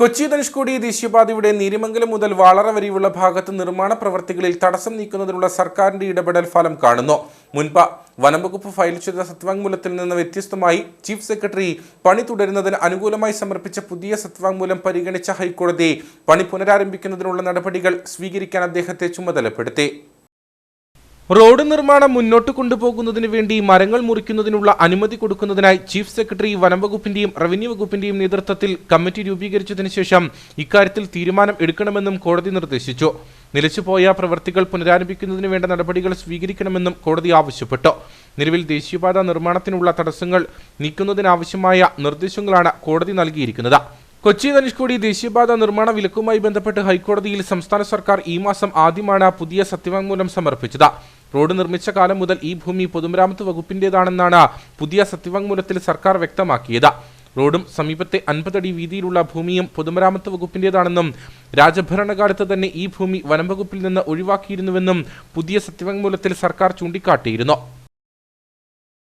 കൊച്ചി ധനുഷ്കോടി ദേശീയപാതയുടെ നീരിമംഗലം മുതൽ വാളറ വരെയുള്ള ഭാഗത്ത് നിർമ്മാണ പ്രവർത്തികളിൽ തടസ്സം നീക്കുന്നതിനുള്ള സർക്കാരിന്റെ ഇടപെടൽ ഫലം കാണുന്നു. മുൻപ് വനംവകുപ്പ് ഫയൽ ചെയ്ത സത്യവാങ്മൂലത്തിൽ നിന്ന് വ്യത്യസ്തമായി ചീഫ് സെക്രട്ടറി പണി തുടരുന്നതിന് അനുകൂലമായി സമർപ്പിച്ച പുതിയ സത്യവാങ്മൂലം പരിഗണിച്ച ഹൈക്കോടതി പണി പുനരാരംഭിക്കുന്നതിനുള്ള നടപടികൾ സ്വീകരിക്കാൻ അദ്ദേഹത്തെ ചുമതലപ്പെടുത്തി. റോഡ് നിർമ്മാണം മുന്നോട്ട് കൊണ്ടുപോകുന്നതിന് വേണ്ടി മരങ്ങൾ മുറിക്കുന്നതിനുള്ള അനുമതി കൊടുക്കുന്നതിനായി ചീഫ് സെക്രട്ടറി വനം വനംവകുപ്പിന്റെയും റവന്യൂ വകുപ്പിന്റെയും നേതൃത്വത്തിൽ കമ്മിറ്റി രൂപീകരിച്ചതിന് ശേഷം ഇക്കാര്യത്തിൽ തീരുമാനം എടുക്കണമെന്നും കോടതി നിർദ്ദേശിച്ചു. നിലച്ചുപോയ പ്രവൃത്തികൾ പുനരാരംഭിക്കുന്നതിന് വേണ്ട നടപടികൾ സ്വീകരിക്കണമെന്നും കോടതി ആവശ്യപ്പെട്ടു. നിലവിൽ ദേശീയപാത നിർമ്മാണത്തിനുള്ള തടസ്സങ്ങൾ നീക്കുന്നതിനാവശ്യമായ നിർദ്ദേശങ്ങളാണ് കോടതി നൽകിയിരിക്കുന്നത്. കൊച്ചി ധനുഷ്കോടി ദേശീയപാത നിർമ്മാണ വിലക്കുമായി ബന്ധപ്പെട്ട് ഹൈക്കോടതിയിൽ സംസ്ഥാന സർക്കാർ ഈ മാസം ആദ്യമാണ് പുതിയ സത്യവാങ്മൂലം സമർപ്പിച്ചത്. റോഡ് നിർമ്മിച്ച കാലം മുതൽ ഈ ഭൂമി പൊതുമരാമത്ത് വകുപ്പിന്റേതാണെന്നാണ് പുതിയ സത്യവാങ്മൂലത്തിൽ സർക്കാർ വ്യക്തമാക്കിയത്. റോഡും സമീപത്തെ അൻപതടി വീതിയിലുള്ള ഭൂമിയും പൊതുമരാമത്ത് വകുപ്പിന്റേതാണെന്നും രാജഭരണകാലത്ത് തന്നെ ഈ ഭൂമി വനം വകുപ്പിൽ നിന്ന് ഒഴിവാക്കിയിരുന്നുവെന്നും പുതിയ സത്യവാങ്മൂലത്തിൽ സർക്കാർ ചൂണ്ടിക്കാട്ടിയിരുന്നു.